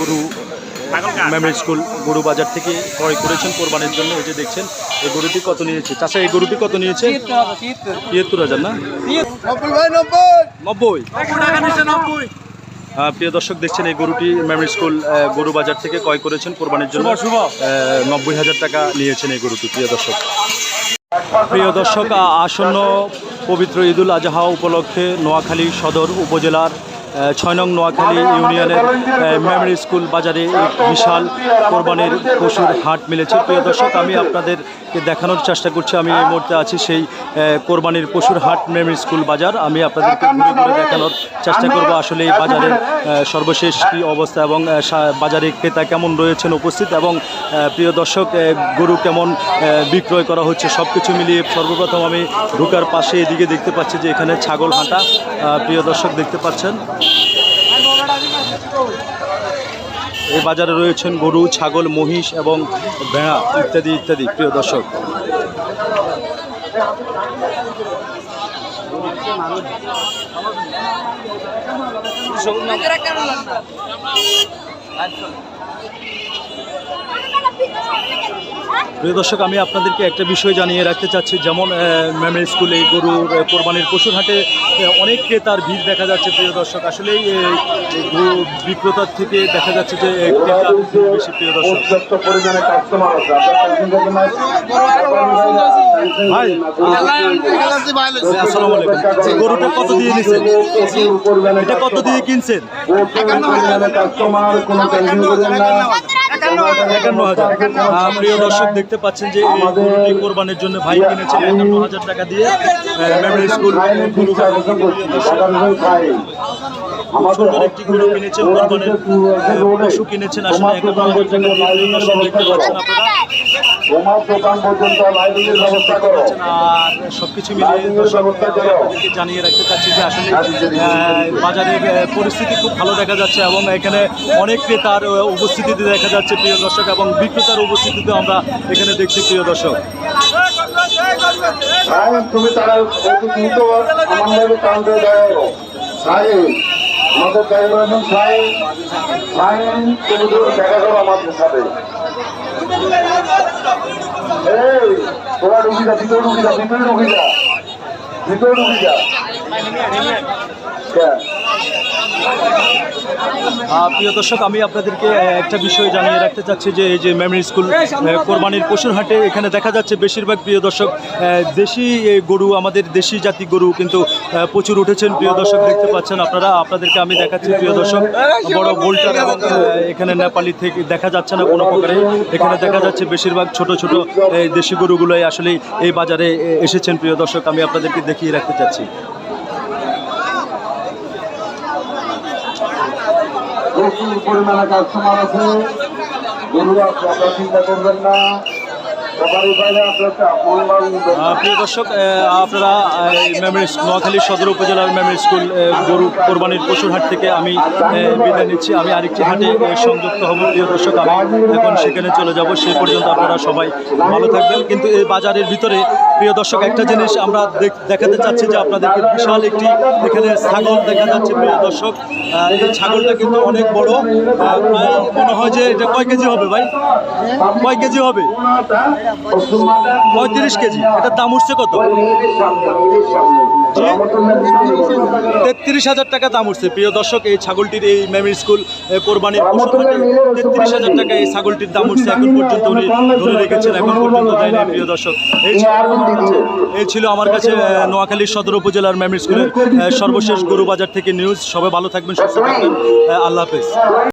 গরু memory school গরু বাজার থেকে ক্রয় করেছেন কোরবানির জন্য এই যে দেখছেন এই গরুটি কত নিয়েছে? চাষা এই গরুটি কত নিয়েছে? তিয়াত্তর হাজার না? নব্বই। আহ, প্রিয় দর্শক দেখছেন এই গরুটি মেমরি স্কুল গরু বাজার থেকে ক্রয় করেছেন কোরবানির জন্য। নব্বই হাজার টাকা নিয়েছেন এই গরুটি প্রিয় দর্শক। প্রিয় দর্শক আসন্ন পবিত্র ঈদুল আজহা উপলক্ষে নোয়াখালী সদর উপজেলার ছয় নং নোয়াখালী ইউনিয়নের মেমরি স্কুল বাজারে বিশাল কোরবানির পশুর হাট মিলেছে। প্রিয় দর্শক, আমি আপনাদেরকে দেখানোর চেষ্টা করছি। আমি এই মুহূর্তে আছি সেই কোরবানির পশুর হাট মেমরি স্কুল বাজার। আমি আপনাদেরকে ঘুরে ঘুরে দেখানোর চেষ্টা করব আসলে এই বাজারের সর্বশেষ কী অবস্থা এবং বাজারে ক্রেতা কেমন রয়েছেন উপস্থিত এবং প্রিয় দর্শক গরু কেমন বিক্রয় করা হচ্ছে সব কিছু মিলিয়ে সর্বপ্রথম আমি ঢোকার পাশে এদিকে দেখতে পাচ্ছি যে এখানে ছাগল হাঁটা প্রিয় দর্শক দেখতে পাচ্ছেন। এই বাজারে রয়েছেন গরু ছাগল মহিষ এবং ভেড়া ইত্যাদি ইত্যাদি। প্রিয় দর্শক। প্রিয় দর্শক আমি আপনাদেরকে একটা বিষয় জানিয়ে রাখতে চাচ্ছি। যেমন মেমরি স্কুলে গরুর কোরবানির পশুর হাটে অনেক ক্রেতার ভিড় দেখা যাচ্ছে প্রিয় দর্শক। আসলেই বিক্রেতার থেকে দেখা যাচ্ছে যে ক্রেতার বেশি প্রিয় দর্শক। ভাই আসসালামু আলাইকুম। গরুটা কত দিয়ে নিছেন? এটা কত দিয়ে কিনছেন? একান্ন হাজার। প্রিয় দর্শক দেখতে পাচ্ছেন যে এই গরুটি কোরবানির জন্য ভাই কিনেছেন একান্ন হাজার টাকা দিয়ে। মেমরি স্কুল গরু সুন্দর একটি গরু কিনেছেন কোরবানির পশু কিনেছেন আসলে একান্ন হাজার টাকা দিয়ে দর্শক দেখতে পাচ্ছেন আপনারা তোমার দোকান পর্যন্ত লাইব্রেরির ব্যবস্থা করো। আর সবকিছু মিলে দর্শক আপনাদেরকে জানিয়ে রাখতে চাচ্ছি যে আসলে আহ, বাজারের পরিস্থিতি খুব ভালো দেখা যাচ্ছে এবং এখানে অনেক ক্রেতার উপস্থিতিতে দেখা যাচ্ছে প্রিয় দর্শক এবং বিক্রেতার উপস্থিতিতে আমরা এখানে দেখছি প্রিয় দর্শক। তুমি তারা দ্রুত আমাদের কাউন্টে দেয় সাহেব আমাদের সাহেব তুমি তো দেখা করো আমাদের সাথে। এই, তোরা ঢুকি যা, ভিতরে ঢুকি যা, ভিতরে ঢুকি যা। ভিতরে ঢুকি যা। হ্যাঁ। প্রিয় দর্শক, আমি আপনাদেরকে একটা বিষয় জানিয়ে রাখতে চাচ্ছি যে, এই যে মেমরি স্কুল কোরবানির পশুর হাটে এখানে দেখা যাচ্ছে বেশিরভাগ প্রিয় দর্শক দেশি গরু, আমাদের দেশি জাতি গরু কিন্তু প্রচুর উঠেছেন। প্রিয় দর্শক দেখতে পাচ্ছেন আপনারা, আপনাদেরকে আমি দেখাচ্ছি, প্রিয় দর্শক। বড় এবং এখানে নেপালি থেকে দেখা যাচ্ছে না কোনো প্রকারে। এখানে দেখা যাচ্ছে বেশিরভাগ ছোট ছোট এই দেশি গরুগুলোই আসলে এই বাজারে এসেছেন। প্রিয় দর্শক, আমি আপনাদেরকে দেখিয়ে রাখতে চাচ্ছি। প্রচুর পরিমাণে কাস্টমার আছে। গরুরা আপনারা চিন্তা করবেন না। প্রিয় দর্শক আপনারা মেমরি নোয়াখালী সদর উপজেলার মেমরি স্কুল গরু কোরবানির পশুর হাট থেকে আমি বিদায় নিচ্ছি। আমি আরেকটি হাটে সংযুক্ত হব। প্রিয় দর্শক, আমি এখন সেখানে চলে যাব। সে পর্যন্ত আপনারা সবাই ভালো থাকবেন। কিন্তু এই বাজারের ভিতরে প্রিয় দর্শক, একটা জিনিস আমরা দেখ- দেখাতে চাচ্ছি যে আপনাদেরকে বিশাল একটি এখানে ছাগল দেখা যাচ্ছে, প্রিয় দর্শক। এই ছাগলটা কিন্তু অনেক বড়। প্রায় মনে হয় যে এটা কয় কেজি হবে ভাই? কয় কেজি হবে? পঁয়ত্রিশ কেজি। এটা দাম উঠছে কত? তেত্রিশ হাজার টাকা দাম উঠছে। প্রিয় দর্শক এই ছাগলটির এই মেমরি স্কুল কোরবানির তেত্রিশ হাজার টাকা এই ছাগলটির দাম উঠছে। এখন পর্যন্ত উনি ধরে রেখেছেন। এখন পর্যন্ত দেয়নি প্রিয় দর্শক। এই ছিল আমার কাছে- এই ছিল আমার কাছে নোয়াখালী সদর উপজেলার মেমরি স্কুলের সর্বশেষ গরু বাজার থেকে নিউজ। সবাই ভালো থাকবেন সুস্থ থাকবেন। আল্লাহ হাফেজ।